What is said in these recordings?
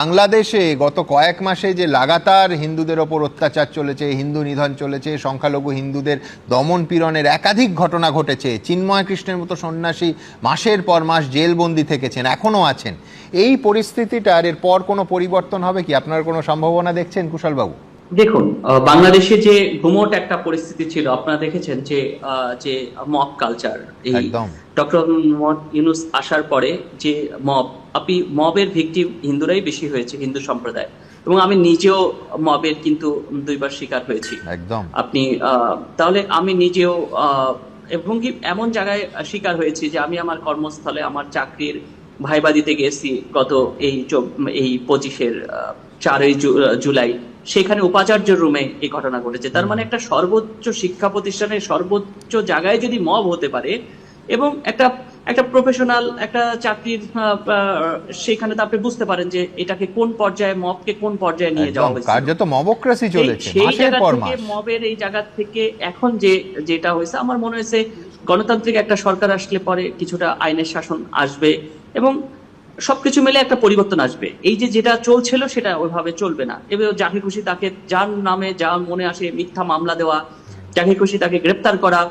বাংলাদেশে গত কয়েক মাসে যে লাগাতার হিন্দুদের ওপর অত্যাচার চলেছে, হিন্দু নিধন চলেছে, সংখ্যালঘু হিন্দুদের দমন পীড়নের একাধিক ঘটনা ঘটেছে, চিন্ময় কৃষ্ণের মতো সন্ন্যাসী মাসের পর মাস জেলবন্দি থেকেছেন, এখনও আছেন। এই পরিস্থিতিটার এর পর কোনো পরিবর্তন হবে কি? আপনার কোনো সম্ভাবনা দেখছেন কুশলবাবু? দেখুন বাংলাদেশে যে গুমোট একটা পরিস্থিতি ছিল আপনারা দেখেছেন যে যে মব কালচার এই ডক্টর মোহাম্মদ ইউনুস আসার পরে যে মব আপনি মবের ভিকটিম হিন্দুরাই বেশি হয়েছে হিন্দু সম্প্রদায়। এবং আমি নিজেও মবের কিন্তু দুইবার শিকার হয়েছি। একদম। আপনি আহ, তাহলে আমি নিজেও আহ, এবং কি এমন জায়গায় শিকার হয়েছি যে আমি আমার কর্মস্থলে আমার চাকরির ভাইবা দিতে গেছি গত এই এই পঁচিশের চারই জুলাই। সেখানে উপাচার্য রুমে এই ঘটনা ঘটেছে। তার মানে একটা সর্বোচ্চ শিক্ষা প্রতিষ্ঠানের সর্বোচ্চ জায়গায় যদি মব হতে পারে এবং একটা একটা প্রফেশনাল একটা চাকরির সেখানে তো আপনি বুঝতে পারেন যে এটাকে কোন পর্যায়ে মবকে কোন পর্যায়ে নিয়ে যাওয়া হয়েছে কার্যত মবক্রেসি সেই- চলেছে সেই জায়গা থেকে মবের এই জায়গা থেকে এখন যে যেটা হয়েছে আমার মনে হয়েছে গণতান্ত্রিক একটা সরকার আসলে পরে কিছুটা আইনের শাসন আসবে এবং সবকিছু মিলে একটা পরিবর্তন আসবে। এই যে যেটা চলছিল সেটা ওইভাবে চলবে না। এবার যাকে খুশি তাকে যার নামে যা মনে আসে মিথ্যা মামলা দেওয়া যাকে খুশি তাকে গ্রেপ্তার করা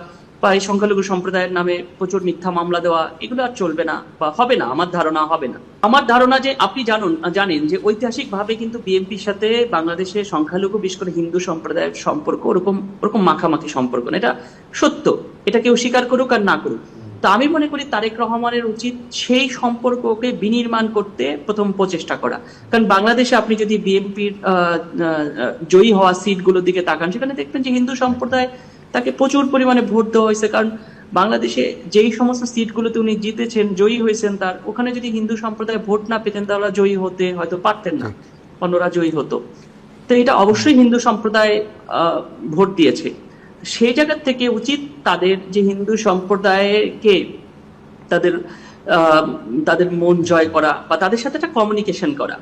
বা এই সংখ্যালঘু সম্প্রদায়ের নামে প্রচুর মিথ্যা মামলা দেওয়া, এগুলো আর চলবে না বা হবে না, আমার ধারণা হবে না। আমার ধারণা যে আপনি জানুন, জানেন যে ঐতিহাসিক ভাবে কিন্তু বিএনপির সাথে বাংলাদেশের সংখ্যালঘু বিশেষ করে হিন্দু সম্প্রদায়ের সম্পর্ক ওরকম ওরকম মাখামাখি সম্পর্ক না, এটা সত্য। এটা কেউ স্বীকার করুক আর না করুক। তো আমি মনে করি তারেক রহমানের উচিত সেই সম্পর্ককে বিনির্মাণ করতে প্রথম প্রচেষ্টা করা। কারণ বাংলাদেশে আপনি যদি বিএনপির জয়ী হওয়া সিটগুলোর দিকে তাকান সেখানে দেখবেন যে হিন্দু সম্প্রদায় তাকে প্রচুর পরিমাণে ভোট দেওয়া হয়েছে। কারণ বাংলাদেশে যেই সমস্ত সিটগুলোতে উনি জিতেছেন জয়ী হয়েছেন তার ওখানে যদি হিন্দু সম্প্রদায় ভোট না পেতেন তাহলে জয়ী হতে হয়তো পারতেন না। অন্যরা জয়ী হতো। তো এটা অবশ্যই হিন্দু সম্প্রদায় আহ, ভোট দিয়েছে। সেই জায়গার থেকে উচিত তাদের যে হিন্দু সম্প্রদায়কে তাদের তাদের মন জয় করা বা তাদের সাথে একটা কমিউনিকেশন করা।